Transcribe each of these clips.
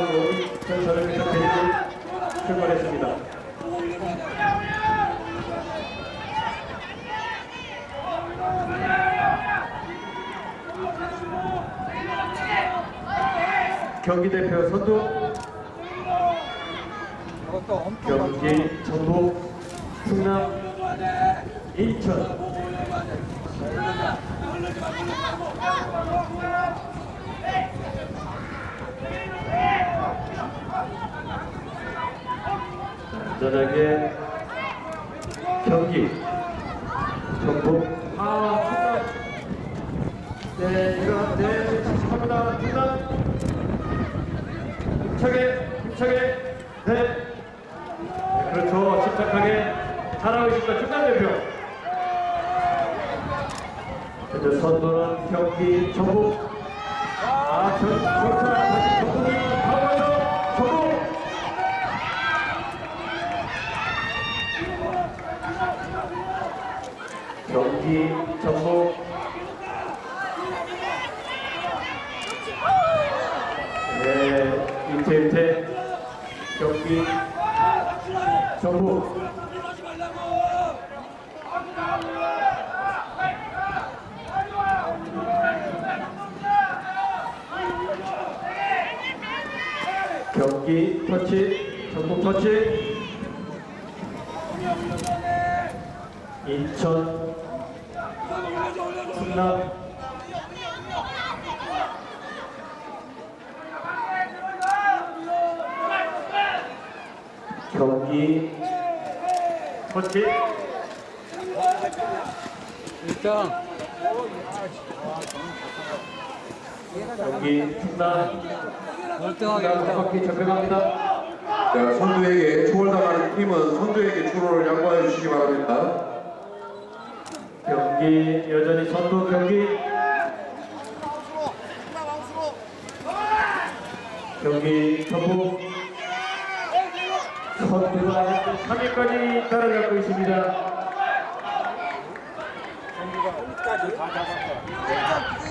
마지막으로 1,400m 배를 출발했습니다. 경기 대표 선두 경기 전북 충남 인천 안전하게 경기 전북 아네 이거 네 시작합니다 충남 힘차게 힘차게 네 네, 그렇죠. 침착하게 잘하고 있습니다. 중간 대표. 현재 선두는 경기 전북. 아, 전, 그렇죠. 다시 전북이 가면서 전북. 경기 전북. 네, 임태 임태 경기 전북. 경기 터치, 전북 터치. 인천, 충남. 경기 터치. 일단 경기 충남. 월등하게 바퀴 접해갑니다. 자, 선두에게 추월당하는 팀은 선두에게 추월을 양보해 주시기 바랍니다. 경기 여전히 선두 경기 경기 전북 선두가 현재 3위까지 따라잡고 있습니다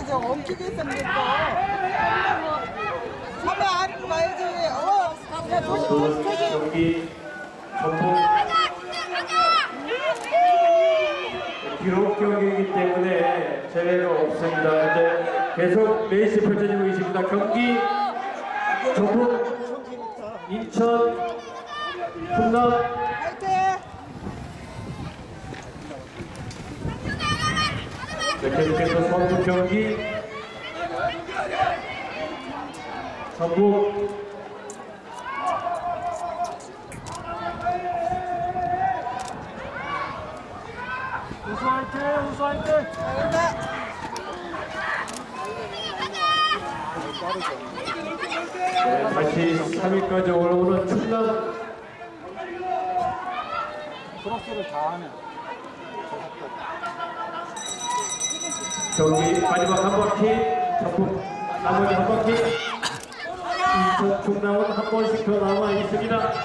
이제 엉키게 생겼어. 서면 안 가야지. 어, 야, 조심, 조심. 경기 전북 기록 경기이기 때문에 제외가 없습니다 현재 계속 레이스 펼쳐지고 있습니다 경기 전북 인천 화이팅! 네, 계속해서 선두 경기 전북 잘한다. 네, 다시 3위까지 올라오는 충남. 크로스를 다 하면 경기 마지막 한 바퀴 전북 나머지 한 바퀴. 인천 충남은 한 번씩 더 남아 있습니다. 자,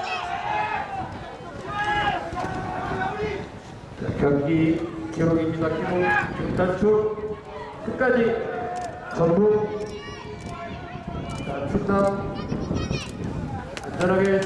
경기 기록입니다. 기록 김단축 끝까지 전북 자, 충남 안전하게